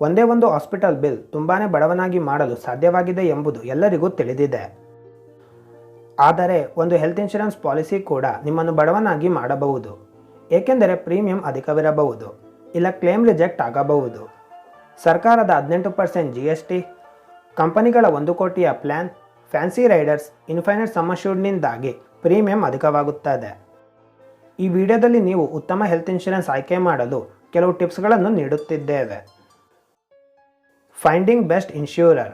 ಒಂದೇ ಒಂದು hospital bill ತುಂಬಾ ಬಡವನಾಗಿ ಮಾಡಲು ಸಾಧ್ಯವಾಗಿದೆ ಎಂಬುದು ಎಲ್ಲರಿಗೂ ತಿಳಿದಿದೆ. ಆದರೆ ಒಂದು ಹೆಲ್ತ್ ಇನ್ಶೂರೆನ್ಸ್ ಪಾಲಿಸಿ ಕೂಡ ನಿಮ್ಮನ್ನು ಬಡವನಾಗಿ ಮಾಡಬಹುದು. ಏಕೆಂದರೆ ಪ್ರೀಮಿಯಂ ಅಧಿಕವಿರಬಹುದು, ಇಲ್ಲ ಕ್ಲೇಮ್ ರಿಜೆಕ್ಟ್ ಆಗಬಹುದು. ಸರ್ಕಾರದ ಹದಿನೆಂಟು ಪರ್ಸೆಂಟ್ ಜಿ ಎಸ್ ಟಿ ಕಂಪನಿಗಳ ಒಂದು ಕೋಟಿಯ ಪ್ಲ್ಯಾನ್ ಫ್ಯಾನ್ಸಿ ರೈಡರ್ಸ್, ಇನ್ಫೈನೈಟ್ ಸಮಶೂಡ್ನಿಂದಾಗಿ ಪ್ರೀಮಿಯಂ ಅಧಿಕವಾಗುತ್ತದೆ. ಈ ವಿಡಿಯೋದಲ್ಲಿ ನೀವು ಉತ್ತಮ ಹೆಲ್ತ್ ಇನ್ಶೂರೆನ್ಸ್ ಆಯ್ಕೆ ಮಾಡಲು ಕೆಲವು ಟಿಪ್ಸ್ಗಳನ್ನು ನೀಡುತ್ತಿದ್ದೇವೆ. ಫೈಂಡಿಂಗ್ ಬೆಸ್ಟ್ ಇನ್ಶೂರರ್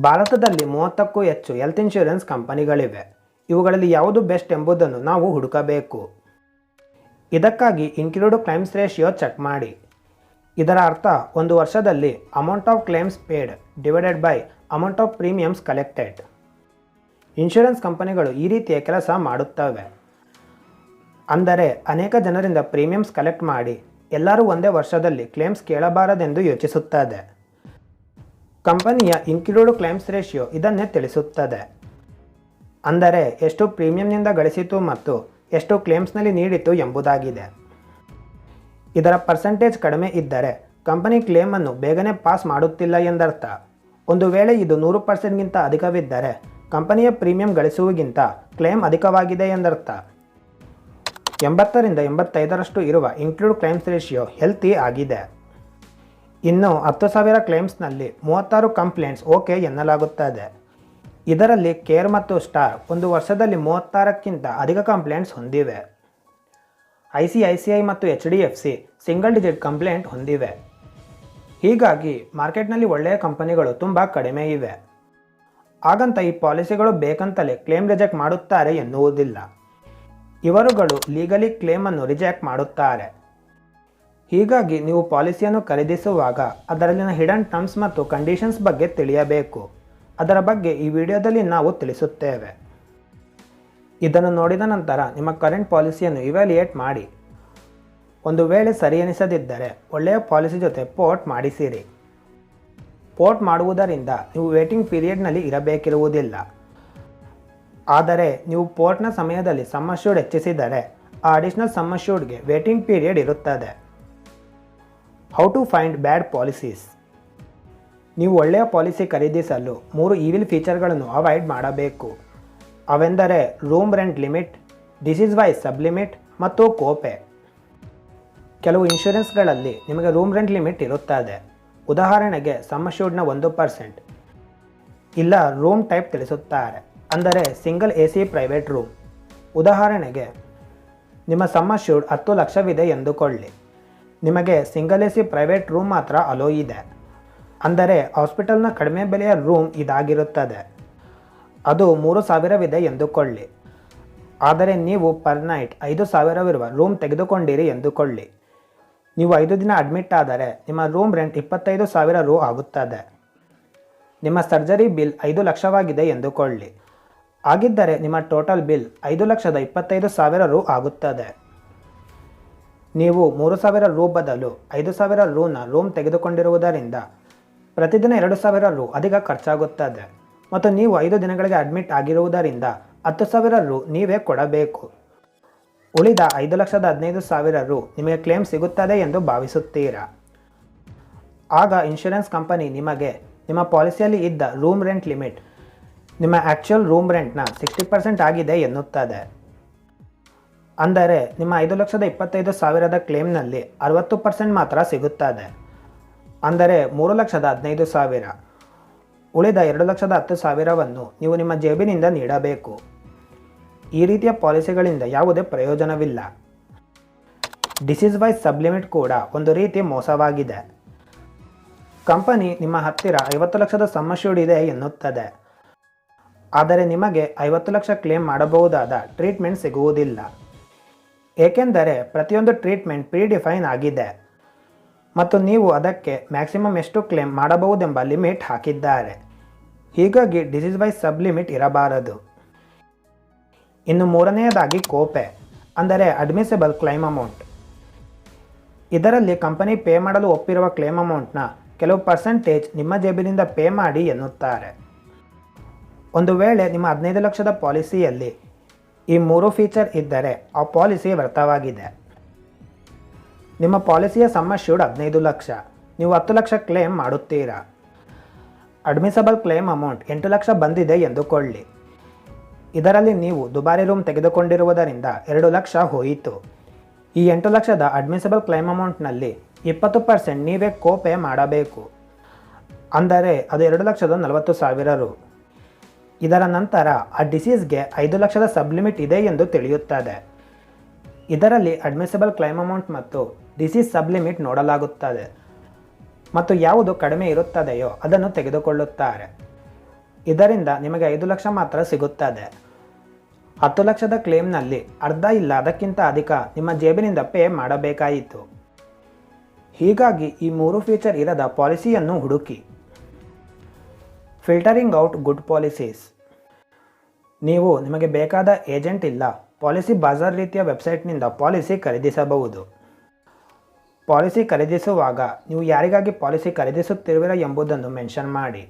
ಭಾರತದಲ್ಲಿ ಮೂವತ್ತಕ್ಕೂ ಹೆಚ್ಚು ಹೆಲ್ತ್ ಇನ್ಶೂರೆನ್ಸ್ ಕಂಪನಿಗಳಿವೆ. ಇವುಗಳಲ್ಲಿ ಯಾವುದು ಬೆಸ್ಟ್ ಎಂಬುದನ್ನು ನಾವು ಹುಡುಕಬೇಕು. ಇದಕ್ಕಾಗಿ ಇನ್ಕ್ಲೂಡ್ ಕ್ಲೈಮ್ಸ್ ರೇಷಿಯೋ ಚೆಕ್ ಮಾಡಿ. ಇದರ ಅರ್ಥ, ಒಂದು ವರ್ಷದಲ್ಲಿ amount of claims paid divided by amount of premiums collected insurance ಕಂಪನಿಗಳು ಈ ರೀತಿಯ ಕೆಲಸ ಮಾಡುತ್ತವೆ. ಅಂದರೆ, ಅನೇಕ ಜನರಿಂದ ಪ್ರೀಮಿಯಮ್ಸ್ ಕಲೆಕ್ಟ್ ಮಾಡಿ. ಎಲ್ಲರೂ ಒಂದೇ ವರ್ಷದಲ್ಲಿ ಕ್ಲೇಮ್ಸ್ ಕೇಳಬಾರದೆಂದು ಯೋಚಿಸುತ್ತದೆ. ಕಂಪನಿಯ ಇನ್ಕ್ಲೂಡ್ ಕ್ಲೇಮ್ಸ್ ರೇಷಿಯೋ ಇದನ್ನೇ ತಿಳಿಸುತ್ತದೆ. ಅಂದರೆ, ಎಷ್ಟು ಪ್ರೀಮಿಯಂನಿಂದ ಗಳಿಸಿತು ಮತ್ತು ಎಷ್ಟು ಕ್ಲೇಮ್ಸ್ನಲ್ಲಿ ನೀಡಿತು ಎಂಬುದಾಗಿದೆ. ಇದರ ಪರ್ಸೆಂಟೇಜ್ ಕಡಿಮೆ ಇದ್ದರೆ, ಕಂಪನಿ ಕ್ಲೇಮನ್ನು ಬೇಗನೆ ಪಾಸ್ ಮಾಡುತ್ತಿಲ್ಲ ಎಂದರ್ಥ. ಒಂದು ವೇಳೆ ಇದು ನೂರು ಪರ್ಸೆಂಟ್ಗಿಂತ ಅಧಿಕವಿದ್ದರೆ, ಕಂಪನಿಯ ಪ್ರೀಮಿಯಂ ಗಳಿಸುವುಗಿಂತ ಕ್ಲೇಮ್ ಅಧಿಕವಾಗಿದೆ ಎಂದರ್ಥ. ಎಂಬತ್ತರಿಂದ ಎಂಬತ್ತೈದರಷ್ಟು ಇರುವ ಇನ್ಕ್ಲೂಡ್ ಕ್ಲೈಮ್ಸ್ ರೇಷಿಯೋ ಹೆಲ್ತಿ ಆಗಿದೆ. ಇನ್ನು ಹತ್ತು ಸಾವಿರ ಕ್ಲೈಮ್ಸ್ನಲ್ಲಿ ಮೂವತ್ತಾರು ಕಂಪ್ಲೇಂಟ್ಸ್ ಓಕೆ ಎನ್ನಲಾಗುತ್ತದೆ. ಇದರಲ್ಲಿ ಕೇರ್ ಮತ್ತು ಸ್ಟಾರ್ ಒಂದು ವರ್ಷದಲ್ಲಿ ಮೂವತ್ತಾರಕ್ಕಿಂತ ಅಧಿಕ ಕಂಪ್ಲೇಂಟ್ಸ್ ಹೊಂದಿವೆ. I C I C I ಮತ್ತು H D F C single digit complaint ಹೊಂದಿವೆ. ಹೀಗಾಗಿ ಮಾರ್ಕೆಟ್ನಲ್ಲಿ ಒಳ್ಳೆಯ ಕಂಪನಿಗಳು ತುಂಬ ಕಡಿಮೆ ಇವೆ. ಹಾಗಂತ ಈ ಪಾಲಿಸಿಗಳು ಬೇಕಂತಲೇ ಕ್ಲೇಮ್ ರಿಜೆಕ್ಟ್ ಮಾಡುತ್ತಾರೆ ಎನ್ನುವುದಿಲ್ಲ. ಇವರುಗಳು ಲೀಗಲಿ ಕ್ಲೇಮನ್ನು ರಿಜೆಕ್ಟ್ ಮಾಡುತ್ತಾರೆ. ಹೀಗಾಗಿ ನೀವು ಪಾಲಿಸಿಯನ್ನು ಖರೀದಿಸುವಾಗ ಅದರಲ್ಲಿನ ಹಿಡನ್ ಟರ್ಮ್ಸ್ ಮತ್ತು ಕಂಡೀಷನ್ಸ್ ಬಗ್ಗೆ ತಿಳಿಯಬೇಕು. ಅದರ ಬಗ್ಗೆ ಈ ವಿಡಿಯೋದಲ್ಲಿ ನಾವು ತಿಳಿಸುತ್ತೇವೆ. ಇದನ್ನು ನೋಡಿದ ನಂತರ ನಿಮ್ಮ ಕರೆಂಟ್ ಪಾಲಿಸಿಯನ್ನು ಇವ್ಯಾಲ್ಯೂಯೇಟ್ ಮಾಡಿ. ಒಂದು ವೇಳೆ ಸರಿ ಎನಿಸದಿದ್ದರೆ ಒಳ್ಳೆಯ ಪಾಲಿಸಿ ಜೊತೆ ಪೋರ್ಟ್ ಮಾಡಿಸಿರಿ. ಪೋರ್ಟ್ ಮಾಡುವುದರಿಂದ ನೀವು ವೇಟಿಂಗ್ ಪೀರಿಯಡ್ನಲ್ಲಿ ಇರಬೇಕಿರುವುದಿಲ್ಲ. ಆದರೆ ನೀವು ಪೋರ್ಟ್ನ ಸಮಯದಲ್ಲಿ ಸಮ್ಮಶ್ಯೂಡ್ ಹೆಚ್ಚಿಸಿದರೆ ಆ ಅಡಿಷನಲ್ ಸಮ್ಮಶ್ಯೂಡ್ಗೆ ವೇಟಿಂಗ್ ಪೀರಿಯಡ್ ಇರುತ್ತದೆ. How to find bad policies ನೀವು ಒಳ್ಳೆಯ ಪಾಲಿಸಿ ಖರೀದಿಸಲು ಮೂರು ಈವಿಲ್ ಫೀಚರ್ಗಳನ್ನು ಅವಾಯ್ಡ್ ಮಾಡಬೇಕು. ಅವೆಂದರೆ room rent limit disease wise sublimit ಮತ್ತು ಕೋಪೆ ಕೆಲವು ಇನ್ಶೂರೆನ್ಸ್ಗಳಲ್ಲಿ ನಿಮಗೆ ರೂಮ್ ರೆಂಟ್ ಲಿಮಿಟ್ ಇರುತ್ತದೆ. ಉದಾಹರಣೆಗೆ ಸಮ್ಮಶೂಡ್ನ ಒಂದು ಪರ್ಸೆಂಟ್ ಇಲ್ಲ ರೂಮ್ ಟೈಪ್ ತಿಳಿಸುತ್ತಾರೆ. ಅಂದರೆ single A C private room. ಉದಾಹರಣೆಗೆ, ನಿಮ್ಮ ಸಮ್ಮಶೂಡ್ ಹತ್ತು ಲಕ್ಷವಿದೆ ಎಂದುಕೊಳ್ಳಿ. ನಿಮಗೆ single A C private room ಮಾತ್ರ ಅಲೋ ಇದೆ. ಅಂದರೆ ಹಾಸ್ಪಿಟಲ್ನ ಕಡಿಮೆ ಬೆಲೆಯ ರೂಮ್ ಇದಾಗಿರುತ್ತದೆ. ಅದು ಮೂರು ಸಾವಿರವಿದೆ ಎಂದುಕೊಳ್ಳಿ. ಆದರೆ ನೀವು ಪರ್ ನೈಟ್ ಐದು ಸಾವಿರವಿರುವ ರೂಮ್ ತೆಗೆದುಕೊಂಡಿರಿ ಎಂದುಕೊಳ್ಳಿ. ನೀವು ಐದು ದಿನ ಅಡ್ಮಿಟ್ ಆದರೆ ನಿಮ್ಮ ರೂಮ್ ರೆಂಟ್ ಇಪ್ಪತ್ತೈದು ಸಾವಿರ ರೂ ಆಗುತ್ತದೆ. ನಿಮ್ಮ ಸರ್ಜರಿ ಬಿಲ್ ಐದು ಲಕ್ಷವಾಗಿದೆ ಎಂದುಕೊಳ್ಳಿ. ಆಗಿದ್ದರೆ ನಿಮ್ಮ ಟೋಟಲ್ ಬಿಲ್ ಐದು ಲಕ್ಷದ ಇಪ್ಪತ್ತೈದು ಸಾವಿರ ರು ಆಗುತ್ತದೆ. ನೀವು ಮೂರು ಸಾವಿರ ರು ಬದಲು ಐದು ಸಾವಿರ ರೂನ ರೂಮ್ ತೆಗೆದುಕೊಂಡಿರುವುದರಿಂದ ಪ್ರತಿದಿನ ಎರಡು ಸಾವಿರ ರು ಅಧಿಕ ಖರ್ಚಾಗುತ್ತದೆ. ಮತ್ತು ನೀವು ಐದು ದಿನಗಳಿಗೆ ಅಡ್ಮಿಟ್ ಆಗಿರುವುದರಿಂದ ಹತ್ತು ಸಾವಿರ ರು ನೀವೇ ಕೊಡಬೇಕು. ಉಳಿದ ಐದು ಲಕ್ಷದ ಹದಿನೈದು ಸಾವಿರ ರು ನಿಮಗೆ ಕ್ಲೇಮ್ ಸಿಗುತ್ತದೆ ಎಂದು ಭಾವಿಸುತ್ತೀರಾ? ಆಗ ಇನ್ಶೂರೆನ್ಸ್ ಕಂಪನಿ ನಿಮಗೆ ನಿಮ್ಮ ಪಾಲಿಸಿಯಲ್ಲಿ ಇದ್ದ ರೂಮ್ ರೆಂಟ್ ಲಿಮಿಟ್ ನಿಮ್ಮ ಆ್ಯಕ್ಚುಯಲ್ ರೂಮ್ ರೆಂಟ್ನ ಸಿಕ್ಸ್ಟಿ ಪರ್ಸೆಂಟ್ ಆಗಿದೆ ಎನ್ನುತ್ತದೆ ಅಂದರೆ ನಿಮ್ಮ ಐದು ಲಕ್ಷದ ಇಪ್ಪತ್ತೈದು ಸಾವಿರದ ಕ್ಲೇಮ್ನಲ್ಲಿ ಅರವತ್ತು ಪರ್ಸೆಂಟ್ ಮಾತ್ರ ಸಿಗುತ್ತದೆ ಅಂದರೆ ಮೂರು ಲಕ್ಷದ ಹದಿನೈದು ಸಾವಿರ. ಉಳಿದ ಎರಡು ಲಕ್ಷದ ಹತ್ತು ಸಾವಿರವನ್ನು ನೀವು ನಿಮ್ಮ ಜೇಬಿನಿಂದ ನೀಡಬೇಕು. ಈ ರೀತಿಯ ಪಾಲಿಸಿಗಳಿಂದ ಯಾವುದೇ ಪ್ರಯೋಜನವಿಲ್ಲ. ಡಿಸೀಸ್ ವೈಸ್ ಸಬ್ಲಿಮಿಟ್ ಕೂಡ ಒಂದು ರೀತಿ ಮೋಸವಾಗಿದೆ. ಕಂಪನಿ ನಿಮ್ಮ ಹತ್ತಿರ ಐವತ್ತು ಲಕ್ಷದ ಸಮಸ್ಯೆ ಇದೆ ಎನ್ನುತ್ತದೆ. ಆದರೆ ನಿಮಗೆ ಐವತ್ತು ಲಕ್ಷ ಕ್ಲೇಮ್ ಮಾಡಬಹುದಾದ ಟ್ರೀಟ್ಮೆಂಟ್ ಸಿಗುವುದಿಲ್ಲ. ಏಕೆಂದರೆ ಪ್ರತಿಯೊಂದು ಟ್ರೀಟ್ಮೆಂಟ್ ಪ್ರೀಡಿಫೈನ್ ಆಗಿದೆ. ಮತ್ತು ನೀವು ಅದಕ್ಕೆ ಮ್ಯಾಕ್ಸಿಮಮ್ ಎಷ್ಟು ಕ್ಲೇಮ್ ಮಾಡಬಹುದೆಂಬ ಲಿಮಿಟ್ ಹಾಕಿದ್ದಾರೆ. ಹೀಗಾಗಿ ಡಿಸೀಸ್ ವೈಸ್ ಸಬ್ ಲಿಮಿಟ್ ಇರಬಾರದು. ಇನ್ನು ಮೂರನೆಯದಾಗಿ ಕೋಪೆ, ಅಂದರೆ ಅಡ್ಮಿಸಿಬಲ್ ಕ್ಲೈಮ್ ಅಮೌಂಟ್. ಇದರಲ್ಲಿ ಕಂಪನಿ ಪೇ ಮಾಡಲು ಒಪ್ಪಿರುವ ಕ್ಲೇಮ್ ಅಮೌಂಟ್ನ ಕೆಲವು ಪರ್ಸೆಂಟೇಜ್ ನಿಮ್ಮ ಜೇಬಿನಿಂದ ಪೇ ಮಾಡಿ ಎನ್ನುತ್ತಾರೆ. ಒಂದು ವೇಳೆ ನಿಮ್ಮ ಹದಿನೈದು ಲಕ್ಷದ ಪಾಲಿಸಿಯಲ್ಲಿ ಈ ಮೂರು ಫೀಚರ್ ಇದ್ದರೆ ಆ ಪಾಲಿಸಿ ವ್ಯರ್ಥವಾಗಿದೆ. ನಿಮ್ಮ ಪಾಲಿಸಿಯ ಸಮ್ಮ ಶೂಡ್ ಹದಿನೈದು ಲಕ್ಷ. ನೀವು ಹತ್ತು ಲಕ್ಷ ಕ್ಲೇಮ್ ಮಾಡುತ್ತೀರಾ? ಅಡ್ಮಿಸಬಲ್ ಕ್ಲೇಮ್ ಅಮೌಂಟ್ ಎಂಟು ಲಕ್ಷ ಬಂದಿದೆ ಎಂದುಕೊಳ್ಳಿ. ಇದರಲ್ಲಿ ನೀವು ದುಬಾರಿ ರೂಮ್ ತೆಗೆದುಕೊಂಡಿರುವುದರಿಂದ ಎರಡು ಲಕ್ಷ ಹೋಯಿತು. ಈ ಎಂಟು ಲಕ್ಷದ ಅಡ್ಮಿಸಬಲ್ ಕ್ಲೈಮ್ ಅಮೌಂಟ್ನಲ್ಲಿ ಇಪ್ಪತ್ತು ಪರ್ಸೆಂಟ್ ನೀವೇ ಕೋಪೇ ಮಾಡಬೇಕು. ಅಂದರೆ ಅದು ಎರಡು ಲಕ್ಷದ ನಲವತ್ತು ಸಾವಿರ ರು. ಇದರ ನಂತರ ಆ ಡಿಸೀಸ್ಗೆ ಐದು ಲಕ್ಷದ ಸಬ್ಲಿಮಿಟ್ ಇದೆ ಎಂದು ತಿಳಿಯುತ್ತದೆ. ಇದರಲ್ಲಿ ಅಡ್ಮಿಸಬಲ್ ಕ್ಲೈಮ್ ಅಮೌಂಟ್ ಮತ್ತು ಡಿಸೀಸ್ ಸಬ್ಲಿಮಿಟ್ ನೋಡಲಾಗುತ್ತದೆ. ಮತ್ತು ಯಾವುದು ಕಡಿಮೆ ಇರುತ್ತದೆಯೋ ಅದನ್ನು ತೆಗೆದುಕೊಳ್ಳುತ್ತಾರೆ. ಇದರಿಂದ ನಿಮಗೆ ಐದು ಲಕ್ಷ ಮಾತ್ರ ಸಿಗುತ್ತದೆ. ಹತ್ತು ಲಕ್ಷದ ಕ್ಲೇಮ್ನಲ್ಲಿ ಅರ್ಧ ಇಲ್ಲ ಅದಕ್ಕಿಂತ ಅಧಿಕ ನಿಮ್ಮ ಜೇಬಿನಿಂದ ಪೇ ಮಾಡಬೇಕಾಯಿತು. ಹೀಗಾಗಿ ಈ ಮೂರು ಫೀಚರ್ ಇರದ ಪಾಲಿಸಿಯನ್ನು ಹುಡುಕಿ. ಫಿಲ್ಟರಿಂಗ್ ಔಟ್ ಗುಡ್ ಪಾಲಿಸೀಸ್ ನೀವು ನಿಮಗೆ ಬೇಕಾದ ಏಜೆಂಟ್ ಇಲ್ಲ. ಪಾಲಿಸಿ ಬಾಜಾರ್ ರೀತಿಯ ವೆಬ್ಸೈಟ್ನಿಂದ ಪಾಲಿಸಿ ಖರೀದಿಸಬಹುದು. ಪಾಲಿಸಿ ಖರೀದಿಸುವಾಗ ನೀವು ಯಾರಿಗಾಗಿ ಪಾಲಿಸಿ ಖರೀದಿಸುತ್ತಿರುವಿರ ಎಂಬುದನ್ನು ಮೆನ್ಷನ್ ಮಾಡಿ.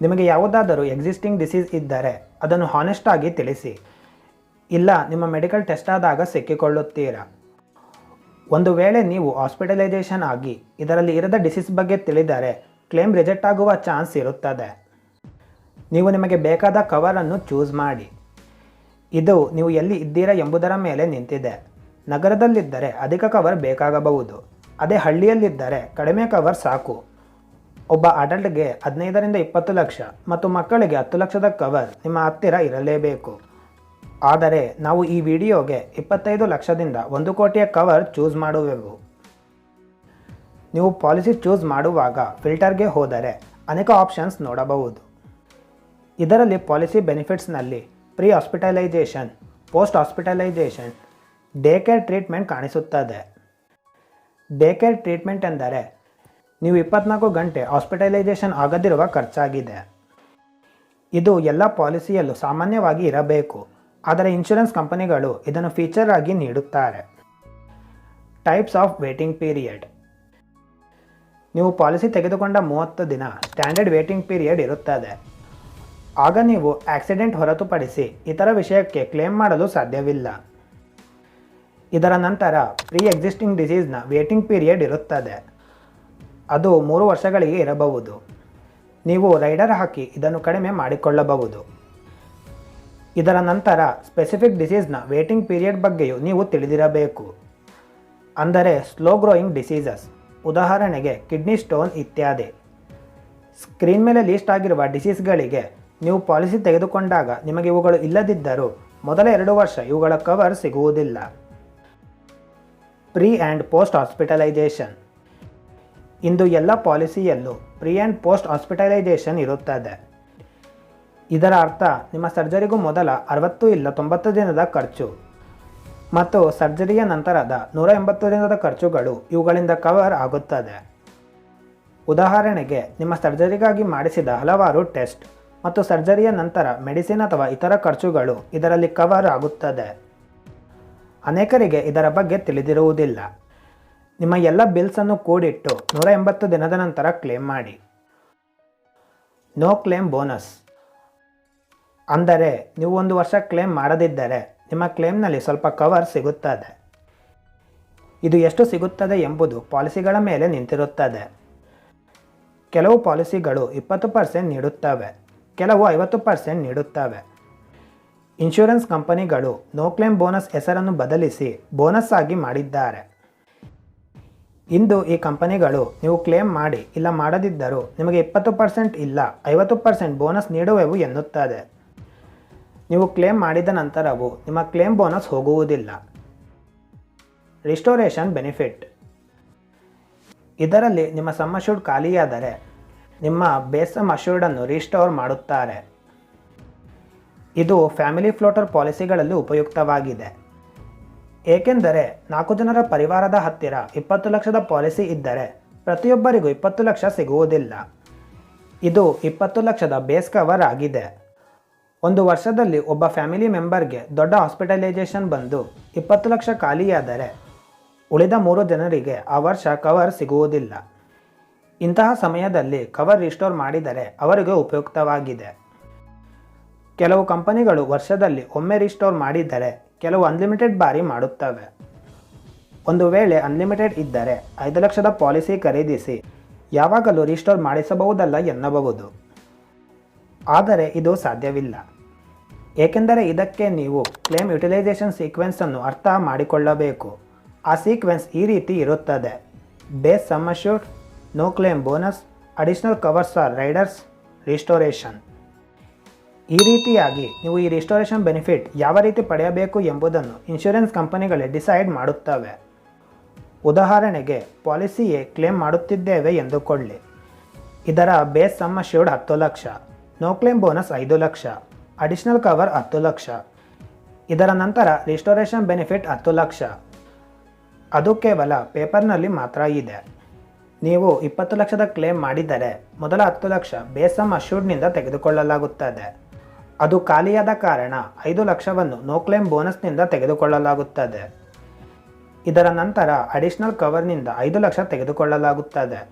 ನಿಮಗೆ ಯಾವುದಾದರೂ ಎಕ್ಸಿಸ್ಟಿಂಗ್ ಡಿಸೀಸ್ ಇದ್ದರೆ ಅದನ್ನು ಹಾನೆಸ್ಟ್ ಆಗಿ ತಿಳಿಸಿ. ಇಲ್ಲ, ನಿಮ್ಮ ಮೆಡಿಕಲ್ ಟೆಸ್ಟ್ ಆದಾಗ ಸಿಕ್ಕಿಕೊಳ್ಳುತ್ತೀರಾ? ಒಂದು ವೇಳೆ ನೀವು ಹಾಸ್ಪಿಟಲೈಸೇಷನ್ ಆಗಿ ಇದರಲ್ಲಿ ಇರದ ಡಿಸೀಸ್ ಬಗ್ಗೆ ತಿಳಿದರೆ ಕ್ಲೇಮ್ ರಿಜೆಕ್ಟ್ ಆಗುವ ಚಾನ್ಸ್ ಇರುತ್ತದೆ. ನೀವು ನಿಮಗೆ ಬೇಕಾದ ಕವರನ್ನು ಚೂಸ್ ಮಾಡಿ. ಇದು ನೀವು ಎಲ್ಲಿ ಇದ್ದೀರಾ ಎಂಬುದರ ಮೇಲೆ ನಿಂತಿದೆ. ನಗರದಲ್ಲಿದ್ದರೆ ಅಧಿಕ ಕವರ್ ಬೇಕಾಗಬಹುದು. ಅದೇ ಹಳ್ಳಿಯಲ್ಲಿದ್ದರೆ ಕಡಿಮೆ ಕವರ್ ಸಾಕು. ಒಬ್ಬ ಅಡಲ್ಟ್ಗೆ ಹದಿನೈದರಿಂದ ಇಪ್ಪತ್ತು ಲಕ್ಷ ಮತ್ತು ಮಕ್ಕಳಿಗೆ ಹತ್ತು ಲಕ್ಷದ ಕವರ್ ನಿಮ್ಮ ಹತ್ತಿರ ಇರಲೇಬೇಕು. ಆದರೆ ನಾವು ಈ ವಿಡಿಯೋಗೆ ಇಪ್ಪತ್ತೈದು ಲಕ್ಷದಿಂದ ಒಂದು ಕೋಟಿಯ ಕವರ್ ಚೂಸ್ ಮಾಡುವೆವು. ನೀವು ಪಾಲಿಸಿ ಚೂಸ್ ಮಾಡುವಾಗ ಫಿಲ್ಟರ್ಗೆ ಹೋದರೆ ಅನೇಕ ಆಪ್ಷನ್ಸ್ ನೋಡಬಹುದು. ಇದರಲ್ಲಿ policy ಬೆನಿಫಿಟ್ಸ್ನಲ್ಲಿ pre hospitalisation post hospitalisation day care treatment ಕಾಣಿಸುತ್ತದೆ. ಡೇ ಕೇರ್ ಟ್ರೀಟ್ಮೆಂಟ್ ಎಂದರೆ ನೀವು ಇಪ್ಪತ್ನಾಲ್ಕು ಗಂಟೆ ಹಾಸ್ಪಿಟಲೈಸೇಷನ್ ಆಗದಿರುವ ಖರ್ಚಾಗಿದೆ. ಇದು ಎಲ್ಲ ಪಾಲಿಸಿಯಲ್ಲೂ ಸಾಮಾನ್ಯವಾಗಿ ಇರಬೇಕು, ಆದರೆ ಇನ್ಶೂರೆನ್ಸ್ ಕಂಪನಿಗಳು ಇದನ್ನು ಫೀಚರ್ ಆಗಿ ನೀಡುತ್ತಾರೆ. Types of waiting period. ನೀವು ಪಾಲಿಸಿ ತೆಗೆದುಕೊಂಡ ಮೂವತ್ತು ದಿನ ಸ್ಟ್ಯಾಂಡರ್ಡ್ ವೇಟಿಂಗ್ ಪೀರಿಯಡ್ ಇರುತ್ತದೆ. ಆಗ ನೀವು ಆಕ್ಸಿಡೆಂಟ್ ಹೊರತುಪಡಿಸಿ ಇತರ ವಿಷಯಕ್ಕೆ ಕ್ಲೇಮ್ ಮಾಡಲು ಸಾಧ್ಯವಿಲ್ಲ. ಇದರ ನಂತರ ಪ್ರೀ ಎಕ್ಸಿಸ್ಟಿಂಗ್ ಡಿಸೀಸ್ನ ವೇಟಿಂಗ್ ಪೀರಿಯಡ್ ಇರುತ್ತದೆ. ಅದು ಮೂರು ವರ್ಷಗಳಿಗೆ ಇರಬಹುದು. ನೀವು ರೈಡರ್ ಹಾಕಿ ಇದನ್ನು ಕಡಿಮೆ ಮಾಡಿಕೊಳ್ಳಬಹುದು. ಇದರ ನಂತರ ಸ್ಪೆಸಿಫಿಕ್ ಡಿಸೀಸ್ನ ವೇಟಿಂಗ್ ಪೀರಿಯಡ್ ಬಗ್ಗೆಯೂ ನೀವು ತಿಳಿದಿರಬೇಕು. ಅಂದರೆ ಸ್ಲೋ ಗ್ರೋಯಿಂಗ್ ಡಿಸೀಸಸ್. ಉದಾಹರಣೆಗೆ ಕಿಡ್ನಿ ಸ್ಟೋನ್ ಇತ್ಯಾದಿ. ಸ್ಕ್ರೀನ್ ಮೇಲೆ ಲೀಸ್ಟ್ ಆಗಿರುವ ಡಿಸೀಸ್ಗಳಿಗೆ ನೀವು ಪಾಲಿಸಿ ತೆಗೆದುಕೊಂಡಾಗ ನಿಮಗೆ ಇವುಗಳು ಇಲ್ಲದಿದ್ದರೂ ಮೊದಲ ಎರಡು ವರ್ಷ ಇವುಗಳ ಕವರ್ ಸಿಗುವುದಿಲ್ಲ. Pre and post hospitalisation. ಇಂದು ಎಲ್ಲ ಪಾಲಿಸಿಯಲ್ಲೂ ಪ್ರೀ ಆ್ಯಂಡ್ ಪೋಸ್ಟ್ ಹಾಸ್ಪಿಟಲೈಸೇಷನ್ ಇರುತ್ತದೆ. ಇದರ ಅರ್ಥ ನಿಮ್ಮ ಸರ್ಜರಿಗೂ ಮೊದಲ ಅರವತ್ತು ಇಲ್ಲ ತೊಂಬತ್ತು ದಿನದ ಖರ್ಚು. ಮತ್ತು ಸರ್ಜರಿಯ ನಂತರದ ನೂರ ಎಂಬತ್ತು ದಿನದ ಖರ್ಚುಗಳು ಇವುಗಳಿಂದ ಕವರ್ ಆಗುತ್ತದೆ. ಉದಾಹರಣೆಗೆ, ನಿಮ್ಮ ಸರ್ಜರಿಗಾಗಿ ಮಾಡಿಸಿದ ಹಲವಾರು ಟೆಸ್ಟ್ ಮತ್ತು ಸರ್ಜರಿಯ ನಂತರ ಮೆಡಿಸಿನ್ ಅಥವಾ ಇತರ ಖರ್ಚುಗಳು ಇದರಲ್ಲಿ ಕವರ್ ಆಗುತ್ತದೆ. ಅನೇಕರಿಗೆ ಇದರ ಬಗ್ಗೆ ತಿಳಿದಿರುವುದಿಲ್ಲ. ನಿಮ್ಮ ಎಲ್ಲ ಬಿಲ್ಸನ್ನು ಕೂಡಿಟ್ಟು ನೂರ ಎಂಬತ್ತು ದಿನದ ನಂತರ ಕ್ಲೇಮ್ ಮಾಡಿ. ನೋ ಕ್ಲೇಮ್ ಬೋನಸ್ ಅಂದರೆ, ನೀವು ಒಂದು ವರ್ಷ ಕ್ಲೇಮ್ ಮಾಡದಿದ್ದರೆ ನಿಮ್ಮ ಕ್ಲೇಮ್ನಲ್ಲಿ ಸ್ವಲ್ಪ ಕವರ್ ಸಿಗುತ್ತದೆ. ಇದು ಎಷ್ಟು ಸಿಗುತ್ತದೆ ಎಂಬುದು ಪಾಲಿಸಿಗಳ ಮೇಲೆ ನಿಂತಿರುತ್ತದೆ. ಕೆಲವು ಪಾಲಿಸಿಗಳು ಇಪ್ಪತ್ತು ಪರ್ಸೆಂಟ್ ನೀಡುತ್ತವೆ, ಕೆಲವು ಐವತ್ತು ಪರ್ಸೆಂಟ್ ನೀಡುತ್ತವೆ. ಇನ್ಶೂರೆನ್ಸ್ ಕಂಪನಿಗಳು ನೋ ಕ್ಲೇಮ್ ಬೋನಸ್ ಹೆಸರನ್ನು ಬದಲಿಸಿ ಬೋನಸ್ ಆಗಿ ಮಾಡಿದ್ದಾರೆ. ಇಂದು ಈ ಕಂಪನಿಗಳು ನೀವು ಕ್ಲೇಮ್ ಮಾಡಿ ಇಲ್ಲ ಮಾಡದಿದ್ದರೂ ನಿಮಗೆ ಇಪ್ಪತ್ತು ಪರ್ಸೆಂಟ್ ಇಲ್ಲ, ಐವತ್ತು ಪರ್ಸೆಂಟ್ ಬೋನಸ್ ನೀಡುವೆವು ಎನ್ನುತ್ತದೆ. ನೀವು ಕ್ಲೇಮ್ ಮಾಡಿದ ನಂತರವೂ ನಿಮ್ಮ ಕ್ಲೇಮ್ ಬೋನಸ್ ಹೋಗುವುದಿಲ್ಲ. ರಿಸ್ಟೋರೇಷನ್ ಬೆನಿಫಿಟ್ ಇದರಲ್ಲಿ ನಿಮ್ಮ ಸಮ್ ಅಶ್ಯೂರ್ಡ್ ಖಾಲಿಯಾದರೆ, ನಿಮ್ಮ ಬೇಸ್ ಸಮ್ ರಿಸ್ಟೋರ್ ಮಾಡುತ್ತಾರೆ. ಇದು ಫ್ಯಾಮಿಲಿ ಫ್ಲೋಟರ್ ಪಾಲಿಸಿಗಳಲ್ಲಿ ಉಪಯುಕ್ತವಾಗಿದೆ. ಏಕೆಂದರೆ, ನಾಲ್ಕು ಜನರ ಪರಿವಾರದ ಹತ್ತಿರ ಇಪ್ಪತ್ತು ಲಕ್ಷದ ಪಾಲಿಸಿ ಇದ್ದರೆ, ಪ್ರತಿಯೊಬ್ಬರಿಗೂ ಇಪ್ಪತ್ತು ಲಕ್ಷ ಸಿಗುವುದಿಲ್ಲ. ಇದು ಇಪ್ಪತ್ತು ಲಕ್ಷದ ಬೇಸ್ ಕವರ್ ಆಗಿದೆ. ಒಂದು ವರ್ಷದಲ್ಲಿ ಒಬ್ಬ ಫ್ಯಾಮಿಲಿ ಮೆಂಬರ್ಗೆ ದೊಡ್ಡ ಹಾಸ್ಪಿಟಲೈಸೇಷನ್ ಬಂದು ಇಪ್ಪತ್ತು ಲಕ್ಷ ಖಾಲಿಯಾದರೆ ಉಳಿದ ಮೂರು ಜನರಿಗೆ ಆ ವರ್ಷ ಕವರ್ ಸಿಗುವುದಿಲ್ಲ. ಇಂತಹ ಸಮಯದಲ್ಲಿ ಕವರ್ ರಿಸ್ಟೋರ್ ಮಾಡಿದರೆ ಅವರಿಗೆ ಉಪಯುಕ್ತವಾಗಿದೆ. ಕೆಲವು ಕಂಪನಿಗಳು ವರ್ಷದಲ್ಲಿ ಒಮ್ಮೆ ರಿಸ್ಟೋರ್ ಮಾಡಿದರೆ ಕೆಲವು ಅನ್ಲಿಮಿಟೆಡ್ ಬಾರಿ ಮಾಡುತ್ತವೆ. ಒಂದು ವೇಳೆ ಅನ್ಲಿಮಿಟೆಡ್ ಇದ್ದರೆ ಐದು ಲಕ್ಷದ ಪಾಲಿಸಿ ಖರೀದಿಸಿ ಯಾವಾಗಲೂ ರಿಸ್ಟೋರ್ ಮಾಡಿಸಬಹುದಲ್ಲ ಎನ್ನಬಹುದು. ಆದರೆ ಇದು ಸಾಧ್ಯವಿಲ್ಲ. ಏಕೆಂದರೆ ಇದಕ್ಕೆ ನೀವು ಕ್ಲೇಮ್ ಯುಟಿಲೈಸೇಷನ್ ಸೀಕ್ವೆನ್ಸನ್ನು ಅರ್ಥ ಮಾಡಿಕೊಳ್ಳಬೇಕು. ಆ ಸೀಕ್ವೆನ್ಸ್ ಈ ರೀತಿ ಇರುತ್ತದೆ. Base sum assured no claim bonus additional covers or riders restoration ಈ ರೀತಿಯಾಗಿ ನೀವು ಈ ರಿಸ್ಟೋರೇಷನ್ ಬೆನಿಫಿಟ್ ಯಾವ ರೀತಿ ಪಡೆಯಬೇಕು ಎಂಬುದನ್ನು ಇನ್ಶೂರೆನ್ಸ್ ಕಂಪನಿಗಳೇ ಡಿಸೈಡ್ ಮಾಡುತ್ತವೆ. ಉದಾಹರಣೆಗೆ ಪಾಲಿಸಿಯೇ ಕ್ಲೇಮ್ ಮಾಡುತ್ತಿದ್ದೇವೆ ಎಂದುಕೊಳ್ಳಿ. ಇದರ ಬೇಸ್ ಸಮ್ಮ ಶೂಡ್ ಹತ್ತು ಲಕ್ಷ ನೋ ಕ್ಲೇಮ್ ಬೋನಸ್ ಐದು ಲಕ್ಷ. ಅಡಿಷನಲ್ ಕವರ್ ಹತ್ತು ಲಕ್ಷ. ಇದರ ನಂತರ ರಿಸ್ಟೋರೇಷನ್ ಬೆನಿಫಿಟ್ ಹತ್ತು ಲಕ್ಷ. ಅದು ಕೇವಲ ಪೇಪರ್ನಲ್ಲಿ ಮಾತ್ರ ಇದೆ. ನೀವು ಇಪ್ಪತ್ತು ಲಕ್ಷದ ಕ್ಲೇಮ್ ಮಾಡಿದರೆ ಮೊದಲ ಹತ್ತು ಲಕ್ಷ ಬೇಸಮ್ ಸಮ್ ಅಶ್ಯೂರ್ಡ್ನಿಂದ ತೆಗೆದುಕೊಳ್ಳಲಾಗುತ್ತದೆ. ಅದು ಖಾಲಿಯಾದ ಕಾರಣ ಐದು ಲಕ್ಷವನ್ನು ನೋ ಕ್ಲೇಮ್ ಬೋನಸ್ನಿಂದ ತೆಗೆದುಕೊಳ್ಳಲಾಗುತ್ತದೆ. ಇದರ ನಂತರ ಅಡಿಷನಲ್ ಕವರ್ನಿಂದ ಐದು ಲಕ್ಷ ತೆಗೆದುಕೊಳ್ಳಲಾಗುತ್ತದೆ.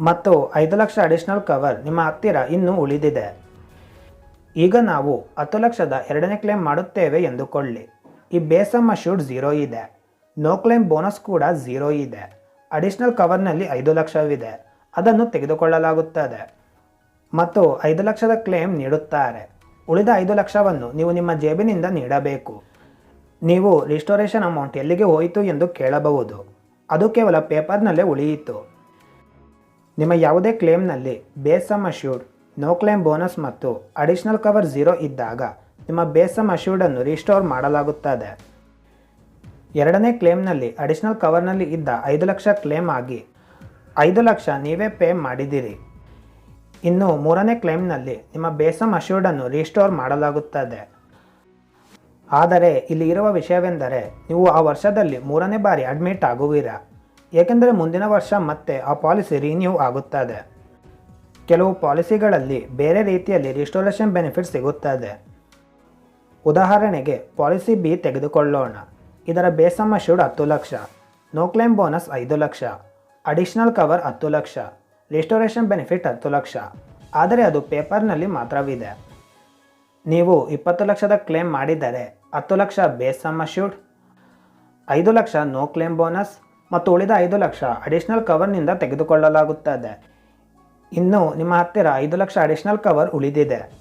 ಮತ್ತು ಐದು ಲಕ್ಷ ಅಡಿಷನಲ್ ಕವರ್ ನಿಮ್ಮ ಹತ್ತಿರ ಇನ್ನೂ ಉಳಿದಿದೆ. ಈಗ ನಾವು ಹತ್ತು ಲಕ್ಷದ ಎರಡನೇ ಕ್ಲೇಮ್ ಮಾಡುತ್ತೇವೆ ಎಂದುಕೊಳ್ಳಿ. ಈ ಬೇಸಮ್ ಶೂಟ್ ಝೀರೋ ಇದೆ. ನೋ ಕ್ಲೇಮ್ ಬೋನಸ್ ಕೂಡ ಝೀರೋ ಇದೆ. ಅಡಿಷನಲ್ ಕವರ್ನಲ್ಲಿ ಐದು ಲಕ್ಷವಿದೆ. ಅದನ್ನು ತೆಗೆದುಕೊಳ್ಳಲಾಗುತ್ತದೆ. ಮತ್ತು ಐದು ಲಕ್ಷದ ಕ್ಲೇಮ್ ನೀಡುತ್ತಾರೆ. ಉಳಿದ ಐದು ಲಕ್ಷವನ್ನು ನೀವು ನಿಮ್ಮ ಜೇಬಿನಿಂದ ನೀಡಬೇಕು. ನೀವು ರಿಸ್ಟೋರೇಷನ್ ಅಮೌಂಟ್ ಎಲ್ಲಿಗೆ ಹೋಯಿತು ಎಂದು ಕೇಳಬಹುದು. ಅದು ಕೇವಲ ಪೇಪರ್ನಲ್ಲೇ ಉಳಿಯಿತು. ನಿಮ್ಮ ಯಾವುದೇ ಕ್ಲೇಮ್ನಲ್ಲಿ base sum assured no claim bonus ಮತ್ತು ಅಡಿಷನಲ್ ಕವರ್ ಝೀರೋ ಇದ್ದಾಗ ನಿಮ್ಮ ಬೇಸಮ್ ಸಮ್ ಅಶ್ಯೂರ್ಡನ್ನು ರಿಸ್ಟೋರ್ ಮಾಡಲಾಗುತ್ತದೆ. ಎರಡನೇ ಕ್ಲೇಮ್ನಲ್ಲಿ ಅಡಿಷನಲ್ ಕವರ್ನಲ್ಲಿ ಇದ್ದ ಐದು ಲಕ್ಷ ಕ್ಲೇಮ್ ಆಗಿ ಐದು ಲಕ್ಷ ನೀವೇ ಪೇ ಮಾಡಿದ್ದೀರಿ. ಇನ್ನು ಮೂರನೇ ಕ್ಲೇಮ್ನಲ್ಲಿ ನಿಮ್ಮ ಬೇಸಮ್ ಅಶ್ಯೂರ್ಡನ್ನು ರಿಸ್ಟೋರ್ ಮಾಡಲಾಗುತ್ತದೆ. ಆದರೆ ಇಲ್ಲಿ ಇರುವ ವಿಷಯವೆಂದರೆ ನೀವು ಆ ವರ್ಷದಲ್ಲಿ ಮೂರನೇ ಬಾರಿ ಅಡ್ಮಿಟ್ ಆಗುವಿರಾ. ಏಕೆಂದರೆ ಮುಂದಿನ ವರ್ಷ ಮತ್ತೆ ಆ ಪಾಲಿಸಿ ರಿನ್ಯೂ ಆಗುತ್ತದೆ. ಕೆಲವು ಪಾಲಿಸಿಗಳಲ್ಲಿ ಬೇರೆ ರೀತಿಯಲ್ಲಿ ರಿಸ್ಟೋರೇಷನ್ ಬೆನಿಫಿಟ್ ಸಿಗುತ್ತದೆ. ಉದಾಹರಣೆಗೆ, ಪಾಲಿಸಿ ಬಿ ತೆಗೆದುಕೊಳ್ಳೋಣ. ಇದರ ಬೇಸಮ್ಮ ಶೂಡ್ ಹತ್ತು ಲಕ್ಷ. ನೋ ಕ್ಲೇಮ್ ಬೋನಸ್ ಐದು ಲಕ್ಷ. ಅಡಿಷನಲ್ ಕವರ್ ಹತ್ತು ಲಕ್ಷ. ರಿಸ್ಟೋರೇಷನ್ ಬೆನಿಫಿಟ್ ಹತ್ತು ಲಕ್ಷ. ಆದರೆ ಅದು ಪೇಪರ್ನಲ್ಲಿ ಮಾತ್ರವಿದೆ. ನೀವು ಇಪ್ಪತ್ತು ಲಕ್ಷದ ಕ್ಲೇಮ್ ಮಾಡಿದರೆ ಹತ್ತು ಲಕ್ಷ ಬೇಸ್ ಶೂಡ್ ಐದು ಲಕ್ಷ ನೋ ಕ್ಲೇಮ್ ಬೋನಸ್ ಮತ್ತು ಉಳಿದ ಐದು ಲಕ್ಷ ಅಡಿಷನಲ್ ಕವರ್ನಿಂದ ತೆಗೆದುಕೊಳ್ಳಲಾಗುತ್ತದೆ. ಇನ್ನು ನಿಮ್ಮ ಹತ್ತಿರ ಐದು ಲಕ್ಷ ಅಡಿಷನಲ್ ಕವರ್ ಉಳಿದಿದೆ.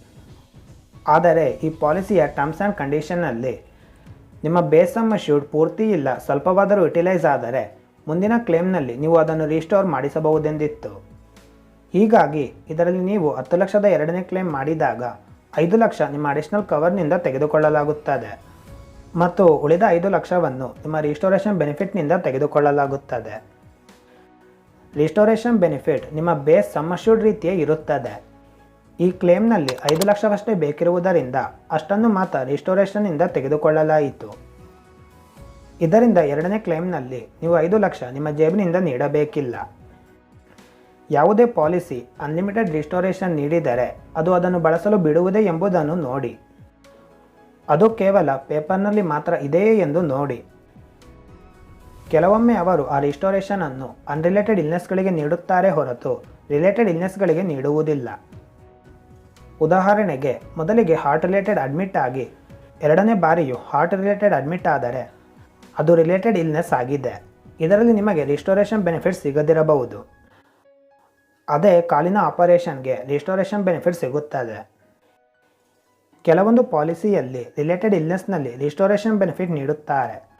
ಆದರೆ ಈ ಪಾಲಿಸಿಯ ಟರ್ಮ್ಸ್ ಆ್ಯಂಡ್ ಕಂಡೀಷನ್ನಲ್ಲಿ ನಿಮ್ಮ ಬೇಸ್ ಅಶ್ಯೂರ್ಡ್ ಪೂರ್ತಿ ಇಲ್ಲ. ಸ್ವಲ್ಪವಾದರೂ ಯುಟಿಲೈಸ್ ಆದರೆ ಮುಂದಿನ ಕ್ಲೇಮ್ನಲ್ಲಿ ನೀವು ಅದನ್ನು ರೀಸ್ಟೋರ್ ಮಾಡಿಸಬಹುದೆಂದಿತ್ತು. ಹೀಗಾಗಿ ಇದರಲ್ಲಿ ನೀವು ಹತ್ತು ಲಕ್ಷದ ಎರಡನೇ ಕ್ಲೇಮ್ ಮಾಡಿದಾಗ ಐದು ಲಕ್ಷ ನಿಮ್ಮ ಅಡಿಷನಲ್ ಕವರ್ನಿಂದ ತೆಗೆದುಕೊಳ್ಳಲಾಗುತ್ತದೆ. ಮತ್ತು ಉಳಿದ ಐದು ಲಕ್ಷವನ್ನು ನಿಮ್ಮ ರಿಸ್ಟೋರೇಷನ್ ಬೆನಿಫಿಟ್ನಿಂದ ತೆಗೆದುಕೊಳ್ಳಲಾಗುತ್ತದೆ. ರಿಸ್ಟೋರೇಷನ್ ಬೆನಿಫಿಟ್ ನಿಮ್ಮ ಬೇಸ್ ಸಮಶೂಡ್ ರೀತಿಯೇ ಇರುತ್ತದೆ. ಈ ಕ್ಲೇಮ್ನಲ್ಲಿ ಐದು ಲಕ್ಷವಷ್ಟೇ ಬೇಕಿರುವುದರಿಂದ ಅಷ್ಟನ್ನು ಮಾತ್ರ ರಿಸ್ಟೋರೇಷನ್ನಿಂದ ತೆಗೆದುಕೊಳ್ಳಲಾಯಿತು. ಇದರಿಂದ ಎರಡನೇ ಕ್ಲೇಮ್ನಲ್ಲಿ ನೀವು ಐದು ಲಕ್ಷ ನಿಮ್ಮ ಜೇಬಿನಿಂದ ನೀಡಬೇಕಿಲ್ಲ. ಯಾವುದೇ ಪಾಲಿಸಿ ಅನ್ಲಿಮಿಟೆಡ್ ರಿಸ್ಟೋರೇಷನ್ ನೀಡಿದರೆ ಅದು ಅದನ್ನು ಬಳಸಲು ಬಿಡುವುದೇ ಎಂಬುದನ್ನು ನೋಡಿ. ಅದು ಕೇವಲ ಪೇಪರ್ನಲ್ಲಿ ಮಾತ್ರ ಇದೆಯೇ ಎಂದು ನೋಡಿ. ಕೆಲವೊಮ್ಮೆ ಅವರು ಆ ರಿಸ್ಟೋರೇಷನ್ ಅನ್ನು ಅನ್ರಿಲೇಟೆಡ್ ಇಲ್ನೆಸ್ಗಳಿಗೆ ನೀಡುತ್ತಾರೆ ಹೊರತು ರಿಲೇಟೆಡ್ ಇಲ್ನೆಸ್ಗಳಿಗೆ ನೀಡುವುದಿಲ್ಲ. ಉದಾಹರಣೆಗೆ, ಮೊದಲಿಗೆ ಹಾರ್ಟ್ ರಿಲೇಟೆಡ್ ಅಡ್ಮಿಟ್ ಆಗಿ, ಎರಡನೇ ಬಾರಿಯು ಹಾರ್ಟ್ ರಿಲೇಟೆಡ್ ಅಡ್ಮಿಟ್ ಆದರೆ ಅದು ರಿಲೇಟೆಡ್ ಇಲ್ನೆಸ್ ಆಗಿದೆ. ಇದರಲ್ಲಿ ನಿಮಗೆ ರಿಸ್ಟೋರೇಷನ್ ಬೆನಿಫಿಟ್ ಸಿಗದಿರಬಹುದು. ಅದೇ ಕಾಲಿನ ಆಪರೇಷನ್ಗೆ ರಿಸ್ಟೋರೇಷನ್ ಬೆನಿಫಿಟ್ ಸಿಗುತ್ತದೆ. ಕೆಲವೊಂದು ಪಾಲಿಸಿಯಲ್ಲಿ ರಿಲೇಟೆಡ್ ಇಲ್ನೆಸ್ನಲ್ಲಿ ರಿಸ್ಟೋರೇಷನ್ ಬೆನಿಫಿಟ್ ನೀಡುತ್ತಾರೆ.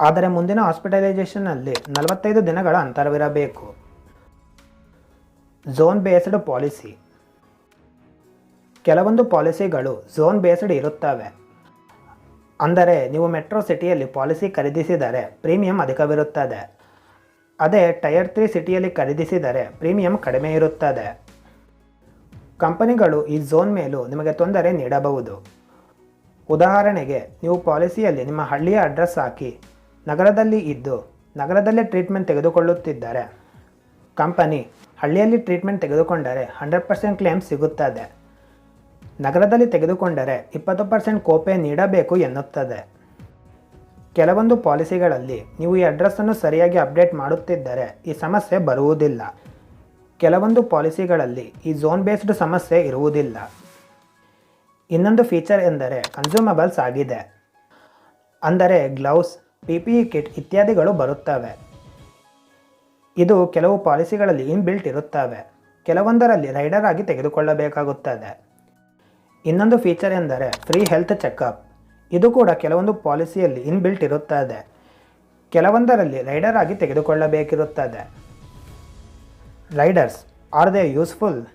ಆದರೆ ಮುಂದಿನ ಹಾಸ್ಪಿಟಲೈಸೇಷನ್ನಲ್ಲಿ ನಲವತ್ತೈದು ದಿನಗಳ ಅಂತರವಿರಬೇಕು. ಝೋನ್ ಬೇಸ್ಡ್ ಪಾಲಿಸಿ ಕೆಲವೊಂದು ಪಾಲಿಸಿಗಳು ಝೋನ್ ಬೇಸ್ಡ್ ಇರುತ್ತವೆ. ಅಂದರೆ ನೀವು ಮೆಟ್ರೋ ಸಿಟಿಯಲ್ಲಿ ಪಾಲಿಸಿ ಖರೀದಿಸಿದರೆ ಪ್ರೀಮಿಯಂ ಅಧಿಕವಿರುತ್ತದೆ. ಅದೇ ಟೈರ್ ತ್ರೀ ಸಿಟಿಯಲ್ಲಿ ಖರೀದಿಸಿದರೆ ಪ್ರೀಮಿಯಂ ಕಡಿಮೆ ಇರುತ್ತದೆ. ಕಂಪನಿಗಳು ಈ ಝೋನ್ ಮೇಲೂ ನಿಮಗೆ ತೊಂದರೆ ನೀಡಬಹುದು. ಉದಾಹರಣೆಗೆ, ನೀವು ಪಾಲಿಸಿಯಲ್ಲಿ ನಿಮ್ಮ ಹಳ್ಳಿಯ ಅಡ್ರೆಸ್ ಹಾಕಿ ನಗರದಲ್ಲಿ ಇದ್ದು ನಗರದಲ್ಲೇ ಟ್ರೀಟ್ಮೆಂಟ್ ತೆಗೆದುಕೊಳ್ಳುತ್ತಿದ್ದಾರೆ. ಕಂಪನಿ ಹಳ್ಳಿಯಲ್ಲಿ ಟ್ರೀಟ್ಮೆಂಟ್ ತೆಗೆದುಕೊಂಡರೆ ಹಂಡ್ರೆಡ್ ಪರ್ಸೆಂಟ್ ಕ್ಲೇಮ್ ಸಿಗುತ್ತದೆ. ನಗರದಲ್ಲಿ ತೆಗೆದುಕೊಂಡರೆ ಇಪ್ಪತ್ತು ಪರ್ಸೆಂಟ್ ಕೋಪೆ ನೀಡಬೇಕು ಎನ್ನುತ್ತದೆ. ಕೆಲವೊಂದು ಪಾಲಿಸಿಗಳಲ್ಲಿ ನೀವು ಈ ಅಡ್ರೆಸ್ಸನ್ನು ಸರಿಯಾಗಿ ಅಪ್ಡೇಟ್ ಮಾಡುತ್ತಿದ್ದರೆ ಈ ಸಮಸ್ಯೆ ಬರುವುದಿಲ್ಲ. ಕೆಲವೊಂದು ಪಾಲಿಸಿಗಳಲ್ಲಿ ಈ ಝೋನ್ ಬೇಸ್ಡ್ ಸಮಸ್ಯೆ ಇರುವುದಿಲ್ಲ. ಇನ್ನೊಂದು ಫೀಚರ್ ಎಂದರೆ ಕನ್ಸ್ಯೂಮಬಲ್ಸ್ ಆಗಿದೆ. ಅಂದರೆ gloves P P E kit ಇತ್ಯಾದಿಗಳು ಬರುತ್ತವೆ. ಇದು ಕೆಲವು ಪಾಲಿಸಿಗಳಲ್ಲಿ ಇನ್ಬಿಲ್ಟ್ ಇರುತ್ತವೆ. ಕೆಲವೊಂದರಲ್ಲಿ ರೈಡರ್ ಆಗಿ ತೆಗೆದುಕೊಳ್ಳಬೇಕಾಗುತ್ತದೆ. ಇನ್ನೊಂದು ಫೀಚರ್ ಎಂದರೆ ಫ್ರೀ ಹೆಲ್ತ್ ಚೆಕಪ್ ಇದು ಕೂಡ ಕೆಲವೊಂದು ಪಾಲಿಸಿಯಲ್ಲಿ ಇನ್ಬಿಲ್ಟ್ ಇರುತ್ತದೆ. ಕೆಲವೊಂದರಲ್ಲಿ ರೈಡರ್ ಆಗಿ ತೆಗೆದುಕೊಳ್ಳಬೇಕಿರುತ್ತದೆ. Riders are they useful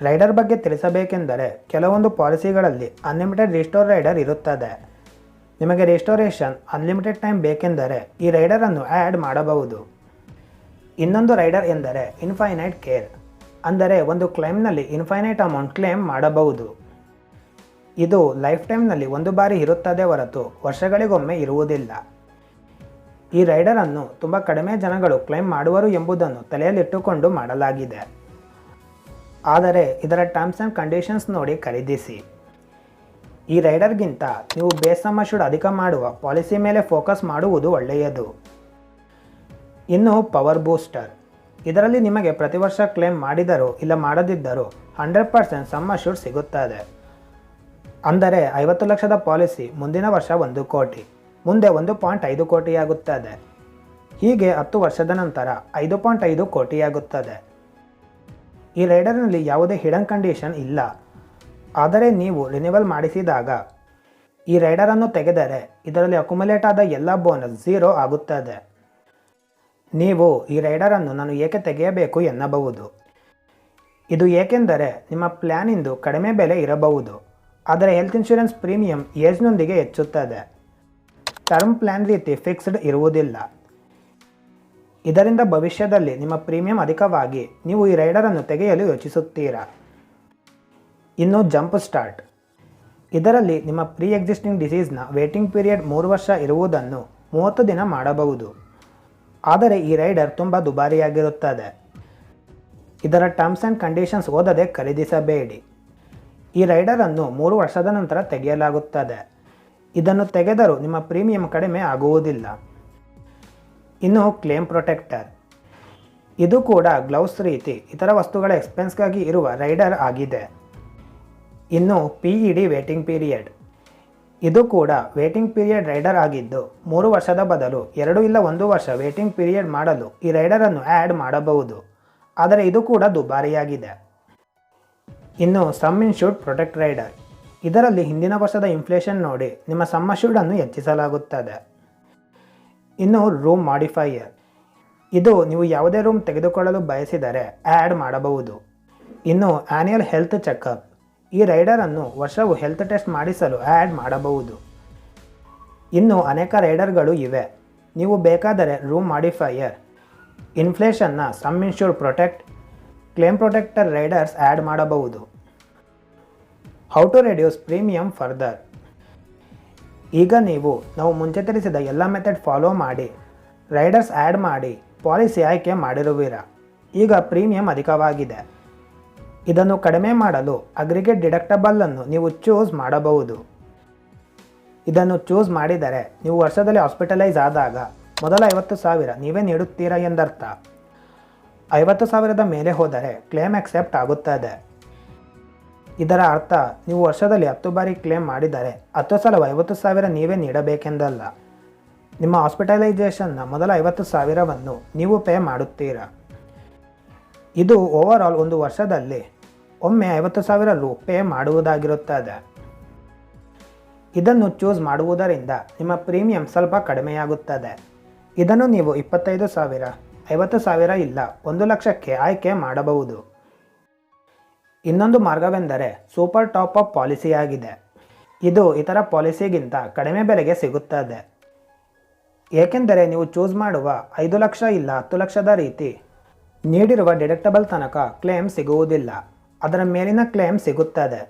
rider ಬಗ್ಗೆ ತಿಳಿಸಬೇಕೆಂದರೆ ಕೆಲವೊಂದು ಪಾಲಿಸಿಗಳಲ್ಲಿ ಅನ್ಲಿಮಿಟೆಡ್ ರಿಸ್ಟೋರ್ ರೈಡರ್ ಇರುತ್ತದೆ. ನಿಮಗೆ ರಿಸ್ಟೋರೇಷನ್ ಅನ್ಲಿಮಿಟೆಡ್ ಟೈಮ್ ಬೇಕೆಂದರೆ ಈ ರೈಡರನ್ನು ಆ್ಯಡ್ ಮಾಡಬಹುದು. ಇನ್ನೊಂದು ರೈಡರ್ ಎಂದರೆ ಇನ್ಫೈನೈಟ್ ಕೇರ್ ಅಂದರೆ ಒಂದು ಕ್ಲೈಮ್ನಲ್ಲಿ ಇನ್ಫೈನೈಟ್ ಅಮೌಂಟ್ ಕ್ಲೈಮ್ ಮಾಡಬಹುದು. ಇದು ಲೈಫ್ ಟೈಮ್ನಲ್ಲಿ ಒಂದು ಬಾರಿ ಇರುತ್ತದೆ ಹೊರತು ವರ್ಷಗಳಿಗೊಮ್ಮೆ ಇರುವುದಿಲ್ಲ. ಈ ರೈಡರನ್ನು ತುಂಬ ಕಡಿಮೆ ಜನಗಳು ಕ್ಲೈಮ್ ಮಾಡುವರು ಎಂಬುದನ್ನು ತಲೆಯಲ್ಲಿಟ್ಟುಕೊಂಡು ಮಾಡಲಾಗಿದೆ. ಆದರೆ ಇದರ ಟರ್ಮ್ಸ್ ಆ್ಯಂಡ್ ಕಂಡೀಷನ್ಸ್ ನೋಡಿ ಖರೀದಿಸಿ. ಈ ರೈಡರ್ಗಿಂತ ನೀವು ಬೇಸ್ ಶುಡ್ ಅಧಿಕ ಮಾಡುವ ಪಾಲಿಸಿ ಮೇಲೆ ಫೋಕಸ್ ಮಾಡುವುದು ಒಳ್ಳೆಯದು. ಇನ್ನು ಪವರ್ ಬೂಸ್ಟರ್. ಇದರಲ್ಲಿ ನಿಮಗೆ ಪ್ರತಿ ವರ್ಷ ಕ್ಲೇಮ್ ಮಾಡಿದರೂ ಇಲ್ಲ ಮಾಡದಿದ್ದರೂ ಹಂಡ್ರೆಡ್ ಪರ್ಸೆಂಟ್ ಸಮ್ಮ ಶುಡ್ ಸಿಗುತ್ತದೆ. ಅಂದರೆ ಐವತ್ತು ಲಕ್ಷದ ಪಾಲಿಸಿ ಮುಂದಿನ ವರ್ಷ ಒಂದು ಕೋಟಿ, ಮುಂದೆ ಒಂದು ಪಾಯಿಂಟ್ ಐದು ಕೋಟಿಯಾಗುತ್ತದೆ. ಹೀಗೆ ಹತ್ತು ವರ್ಷದ ನಂತರ ಐದು ಪಾಯಿಂಟ್ ಐದು ಕೋಟಿಯಾಗುತ್ತದೆ. ಈ ರೈಡರ್ನಲ್ಲಿ ಯಾವುದೇ ಹಿಡನ್ ಕಂಡೀಷನ್ ಇಲ್ಲ. ಆದರೆ ನೀವು ರಿನಿವಲ್ ಮಾಡಿಸಿದಾಗ ಈ ರೈಡರನ್ನು ತೆಗೆದರೆ ಇದರಲ್ಲಿ ಅಕ್ಯುಮುಲೇಟ್ ಆದ ಎಲ್ಲ ಬೋನಸ್ ಝೀರೋ ಆಗುತ್ತದೆ. ನೀವು ಈ ರೈಡರನ್ನು ನಾನು ಏಕೆ ತೆಗೆಯಬೇಕು ಎನ್ನಬಹುದು. ಇದು ಏಕೆಂದರೆ ನಿಮ್ಮ ಪ್ಲ್ಯಾನಿಂದು ಕಡಿಮೆ ಬೆಲೆ ಇರಬಹುದು, ಆದರೆ ಹೆಲ್ತ್ ಇನ್ಶೂರೆನ್ಸ್ ಪ್ರೀಮಿಯಂ ಏಜ್ನೊಂದಿಗೆ ಹೆಚ್ಚುತ್ತದೆ. ಟರ್ಮ್ ಪ್ಲ್ಯಾನ್ ರೀತಿ ಫಿಕ್ಸ್ಡ್ ಇರುವುದಿಲ್ಲ. ಇದರಿಂದ ಭವಿಷ್ಯದಲ್ಲಿ ನಿಮ್ಮ ಪ್ರೀಮಿಯಂ ಅಧಿಕವಾಗಿ ನೀವು ಈ ರೈಡರನ್ನು ತೆಗೆಯಲು ಯೋಚಿಸುತ್ತೀರಾ? ಇನ್ನು ಜಂಪ್ ಸ್ಟಾರ್ಟ್. ಇದರಲ್ಲಿ ನಿಮ್ಮ ಪ್ರೀ ಎಕ್ಸಿಸ್ಟಿಂಗ್ ಡಿಸೀಸ್ನ ವೇಟಿಂಗ್ ಪೀರಿಯಡ್ ಮೂರು ವರ್ಷ ಇರುವುದನ್ನು ಮೂವತ್ತು ದಿನ ಮಾಡಬಹುದು. ಆದರೆ ಈ ರೈಡರ್ ತುಂಬ ದುಬಾರಿಯಾಗಿರುತ್ತದೆ. ಇದರ ಟರ್ಮ್ಸ್ ಆ್ಯಂಡ್ ಕಂಡೀಷನ್ಸ್ ಓದದೆ ಖರೀದಿಸಬೇಡಿ. ಈ ರೈಡರನ್ನು ಮೂರು ವರ್ಷದ ನಂತರ ತೆಗೆಯಲಾಗುತ್ತದೆ. ಇದನ್ನು ತೆಗೆದರೂ ನಿಮ್ಮ ಪ್ರೀಮಿಯಂ ಕಡಿಮೆ ಆಗುವುದಿಲ್ಲ. ಇನ್ನು ಕ್ಲೇಮ್ ಪ್ರೊಟೆಕ್ಟರ್ ಇದು ಕೂಡ ಗ್ಲೌಸ್ ರೀತಿ ಇತರ ವಸ್ತುಗಳ ಎಕ್ಸ್ಪೆನ್ಸ್ಗಾಗಿ ಇರುವ ರೈಡರ್ ಆಗಿದೆ. ಇನ್ನು P E D waiting period ಇದು ಕೂಡ ವೇಟಿಂಗ್ ಪೀರಿಯಡ್ ರೈಡರ್ ಆಗಿದ್ದು, ಮೂರು ವರ್ಷದ ಬದಲು ಎರಡು ಇಲ್ಲ ಒಂದು ವರ್ಷ ವೇಟಿಂಗ್ ಪೀರಿಯಡ್ ಮಾಡಲು ಈ ರೈಡರನ್ನು ಆ್ಯಡ್ ಮಾಡಬಹುದು. ಆದರೆ ಇದು ಕೂಡ ದುಬಾರಿಯಾಗಿದೆ. ಇನ್ನು ಸಮ್ ಇನ್ಶೂರ್ಡ್ ಪ್ರೊಟೆಕ್ಟ್ ರೈಡರ್ ಇದರಲ್ಲಿ ಹಿಂದಿನ ವರ್ಷದ ಇನ್ಫ್ಲೇಷನ್ ನೋಡಿ ನಿಮ್ಮ ಸಮ್ ಅನ್ನು ಹೆಚ್ಚಿಸಲಾಗುತ್ತದೆ. ಇನ್ನು ರೂಮ್ ಮಾಡಿಫೈಯರ್ ಇದು ನೀವು ಯಾವುದೇ ರೂಮ್ ತೆಗೆದುಕೊಳ್ಳಲು ಬಯಸಿದರೆ ಆ್ಯಡ್ ಮಾಡಬಹುದು. ಇನ್ನು ಆ್ಯನ್ಯಲ್ ಹೆಲ್ತ್ ಚೆಕಪ್ ಈ ರೈಡರನ್ನು ವರ್ಷವು ಹೆಲ್ತ್ ಟೆಸ್ಟ್ ಮಾಡಿಸಲು ಆ್ಯಡ್ ಮಾಡಬಹುದು. ಇನ್ನು ಅನೇಕ ರೈಡರ್ಗಳು ಇವೆ. ನೀವು ಬೇಕಾದರೆ room modifier ಇನ್ಫ್ಲೇಷನ್ನ sum insure protect claim protector riders add ಮಾಡಬಹುದು. How to reduce premium further ಈಗ ನೀವು ನಾವು ಮುಂಚೆ ತಿಳಿಸಿದ ಎಲ್ಲ ಮೆಥಡ್ ಫಾಲೋ ಮಾಡಿ ರೈಡರ್ಸ್ ಆ್ಯಡ್ ಮಾಡಿ ಪಾಲಿಸಿ ಆಯ್ಕೆ ಮಾಡಿರುವಿರ? ಈಗ ಪ್ರೀಮಿಯಂ ಅಧಿಕವಾಗಿದೆ. ಇದನ್ನು ಕಡಿಮೆ ಮಾಡಲು ಅಗ್ರಿಗೇಟ್ ಡಿಡಕ್ಟಬಲನ್ನು ನೀವು ಚೂಸ್ ಮಾಡಬಹುದು. ಇದನ್ನು ಚೂಸ್ ಮಾಡಿದರೆ ನೀವು ವರ್ಷದಲ್ಲಿ ಹಾಸ್ಪಿಟಲೈಸ್ ಆದಾಗ ಮೊದಲ ಐವತ್ತು ಸಾವಿರ ನೀವೇ ನೀಡುತ್ತೀರಾ ಎಂದರ್ಥ. ಐವತ್ತು ಸಾವಿರದ ಮೇಲೆ ಹೋದರೆ ಕ್ಲೇಮ್ ಅಕ್ಸೆಪ್ಟ್ ಆಗುತ್ತದೆ. ಇದರ ಅರ್ಥ ನೀವು ವರ್ಷದಲ್ಲಿ ಹತ್ತು ಬಾರಿ ಕ್ಲೇಮ್ ಮಾಡಿದರೆ ಹತ್ತು ಸಲ ಐವತ್ತು ಸಾವಿರ ನೀವೇ ನೀಡಬೇಕೆಂದಲ್ಲ. ನಿಮ್ಮ ಹಾಸ್ಪಿಟಲೈಸೇಷನ್ನ ಮೊದಲ ಐವತ್ತು ಸಾವಿರವನ್ನು ನೀವು ಪೇ ಮಾಡುತ್ತೀರಾ. ಇದು ಓವರ್ ಒಂದು ವರ್ಷದಲ್ಲಿ ಒಮ್ಮೆ ಐವತ್ತು ಸಾವಿರ ರು ಪೇ ಮಾಡುವುದಾಗಿರುತ್ತದೆ. ಇದನ್ನು ಚೂಸ್ ಮಾಡುವುದರಿಂದ ನಿಮ್ಮ ಪ್ರೀಮಿಯಂ ಸ್ವಲ್ಪ ಕಡಿಮೆಯಾಗುತ್ತದೆ. ಇದನ್ನು ನೀವು ಇಪ್ಪತ್ತೈದು ಸಾವಿರ, ಐವತ್ತು ಸಾವಿರ ಇಲ್ಲ, ಒಂದು ಲಕ್ಷಕ್ಕೆ ಆಯ್ಕೆ ಮಾಡಬಹುದು. ಇನ್ನೊಂದು ಮಾರ್ಗವೆಂದರೆ ಸೂಪರ್ ಟಾಪ್ ಅಪ್ ಪಾಲಿಸಿಯಾಗಿದೆ ಇದು ಇತರ ಪಾಲಿಸಿಗಿಂತ ಕಡಿಮೆ ಬೆಲೆಗೆ ಸಿಗುತ್ತದೆ. ಏಕೆಂದರೆ ನೀವು ಚೂಸ್ ಮಾಡುವ ಐದು ಲಕ್ಷ ಇಲ್ಲ ಹತ್ತು ಲಕ್ಷದ ರೀತಿ ನೀಡಿರುವ ಡಿಡಕ್ಟಬಲ್ ತನಕ ಕ್ಲೇಮ್ ಸಿಗುವುದಿಲ್ಲ. ಅದರ ಮೇಲಿನ ಕ್ಲೇಮ್ ಸಿಗುತ್ತದೆ.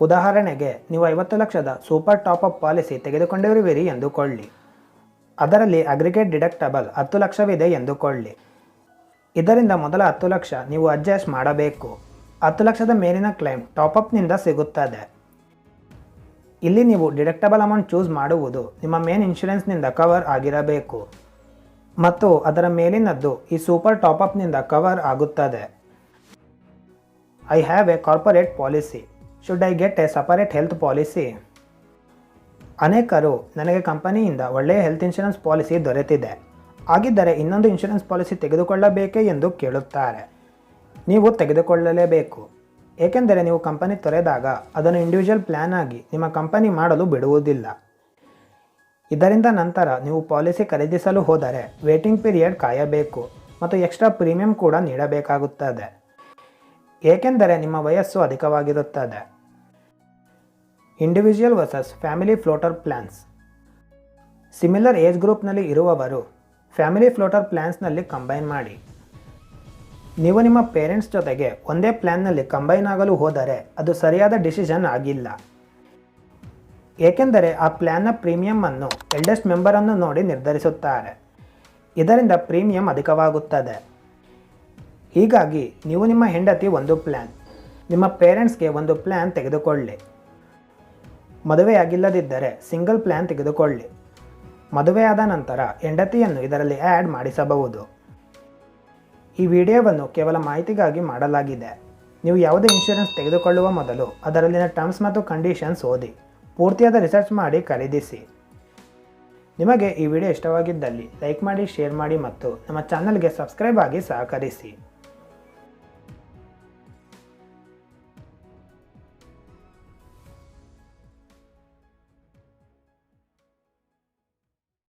ಉದಾಹರಣೆಗೆ, ನೀವು ಐವತ್ತು ಲಕ್ಷದ ಸೂಪರ್ ಟಾಪ್ ಅಪ್ ಪಾಲಿಸಿ ತೆಗೆದುಕೊಂಡಿರುವಿರಿ ಎಂದುಕೊಳ್ಳಿ. ಅದರಲ್ಲಿ ಅಗ್ರಿಗೇಟ್ ಡಿಡಕ್ಟಬಲ್ ಹತ್ತು ಲಕ್ಷವಿದೆ ಎಂದುಕೊಳ್ಳಿ. ಇದರಿಂದ ಮೊದಲ ಹತ್ತು ಲಕ್ಷ ನೀವು ಅಡ್ಜಸ್ಟ್ ಮಾಡಬೇಕು. ಹತ್ತು ಲಕ್ಷದ ಮೇಲಿನ ಕ್ಲೈಮ್ ಟಾಪಪ್ನಿಂದ ಸಿಗುತ್ತದೆ. ಇಲ್ಲಿ ನೀವು ಡಿಡಕ್ಟಬಲ್ ಅಮೌಂಟ್ ಚೂಸ್ ಮಾಡುವುದು ನಿಮ್ಮ ಮೇನ್ ಇನ್ಶೂರೆನ್ಸ್ನಿಂದ ಕವರ್ ಆಗಿರಬೇಕು. ಮತ್ತು ಅದರ ಮೇಲಿನದ್ದು ಈ ಸೂಪರ್ ಟಾಪಪ್ನಿಂದ ಕವರ್ ಆಗುತ್ತದೆ. I have a corporate policy should I get a separate health policy ಅನೇಕರು ನನಗೆ ಕಂಪನಿಯಿಂದ ಒಳ್ಳೆಯ ಹೆಲ್ತ್ ಇನ್ಶೂರೆನ್ಸ್ ಪಾಲಿಸಿ ದೊರೆತಿದೆ. ಹಾಗಿದ್ದರೆ ಇನ್ನೊಂದು ಇನ್ಶೂರೆನ್ಸ್ ಪಾಲಿಸಿ ತೆಗೆದುಕೊಳ್ಳಬೇಕೇ ಎಂದು ಕೇಳುತ್ತಾರೆ. ನೀವು ತೆಗೆದುಕೊಳ್ಳಲೇಬೇಕು. ಏಕೆಂದರೆ ನೀವು ಕಂಪನಿ ತೊರೆದಾಗ ಅದನ್ನು ಇಂಡಿವಿಜುವಲ್ ಪ್ಲ್ಯಾನ್ ಆಗಿ ನಿಮ್ಮ ಕಂಪನಿ ಮಾಡಲು ಬಿಡುವುದಿಲ್ಲ. ಇದರಿಂದ ನಂತರ ನೀವು ಪಾಲಿಸಿ ಖರೀದಿಸಲು ಹೋದರೆ ವೇಟಿಂಗ್ ಪೀರಿಯಡ್ ಕಾಯಬೇಕು ಮತ್ತು ಎಕ್ಸ್ಟ್ರಾ ಪ್ರೀಮಿಯಂ ಕೂಡ ನೀಡಬೇಕಾಗುತ್ತದೆ. ಏಕೆಂದರೆ ನಿಮ್ಮ ವಯಸ್ಸು ಅಧಿಕವಾಗಿರುತ್ತದೆ. Individual versus family floater plans similar age ಗ್ರೂಪ್ನಲ್ಲಿ ಇರುವವರು ಫ್ಯಾಮಿಲಿ ಫ್ಲೋಟರ್ ಪ್ಲ್ಯಾನ್ಸ್ನಲ್ಲಿ ಕಂಬೈನ್ ಮಾಡಿ. ನೀವು ನಿಮ್ಮ ಪೇರೆಂಟ್ಸ್ ಜೊತೆಗೆ ಒಂದೇ ಪ್ಲ್ಯಾನ್ನಲ್ಲಿ ಕಂಬೈನ್ ಆಗಲು ಹೋದರೆ ಅದು ಸರಿಯಾದ ಡಿಸಿಷನ್ ಆಗಿಲ್ಲ. ಏಕೆಂದರೆ ಆ ಪ್ಲ್ಯಾನ್ನ ಪ್ರೀಮಿಯಂ ಅನ್ನು ಎಲ್ಡೆಸ್ಟ್ ಮೆಂಬರನ್ನು ನೋಡಿ ನಿರ್ಧರಿಸುತ್ತಾರೆ. ಇದರಿಂದ ಪ್ರೀಮಿಯಂ ಅಧಿಕವಾಗುತ್ತದೆ. ಹೀಗಾಗಿ ನೀವು ನಿಮ್ಮ ಹೆಂಡತಿ ಒಂದು ಪ್ಲ್ಯಾನ್ ನಿಮ್ಮ ಪೇರೆಂಟ್ಸ್ಗೆ ಒಂದು ಪ್ಲ್ಯಾನ್ ತೆಗೆದುಕೊಳ್ಳಿ. ಮದುವೆಯಾಗಿಲ್ಲದಿದ್ದರೆ ಸಿಂಗಲ್ ಪ್ಲ್ಯಾನ್ ತೆಗೆದುಕೊಳ್ಳಿ. ಮದುವೆಯಾದ ನಂತರ ಹೆಂಡತಿಯನ್ನು ಇದರಲ್ಲಿ ಆ್ಯಡ್ ಮಾಡಿಸಬಹುದು. ಈ ವಿಡಿಯೋವನ್ನು ಕೇವಲ ಮಾಹಿತಿಗಾಗಿ ಮಾಡಲಾಗಿದೆ. ನೀವು ಯಾವುದೇ ಇನ್ಶೂರೆನ್ಸ್ ತೆಗೆದುಕೊಳ್ಳುವ ಮೊದಲು ಅದರಲ್ಲಿನ ಟರ್ಮ್ಸ್ ಮತ್ತು ಕಂಡೀಷನ್ಸ್ ಓದಿ. ಪೂರ್ತಿಯಾದ ರಿಸರ್ಚ್ ಮಾಡಿ ಖರೀದಿಸಿ. ನಿಮಗೆ ಈ ವಿಡಿಯೋ ಇಷ್ಟವಾಗಿದ್ದಲ್ಲಿ ಲೈಕ್ ಮಾಡಿ ಶೇರ್ ಮಾಡಿ ಮತ್ತು ನಮ್ಮ ಚಾನಲ್ಗೆ ಸಬ್ಸ್ಕ್ರೈಬ್ ಆಗಿ ಸಹಕರಿಸಿ.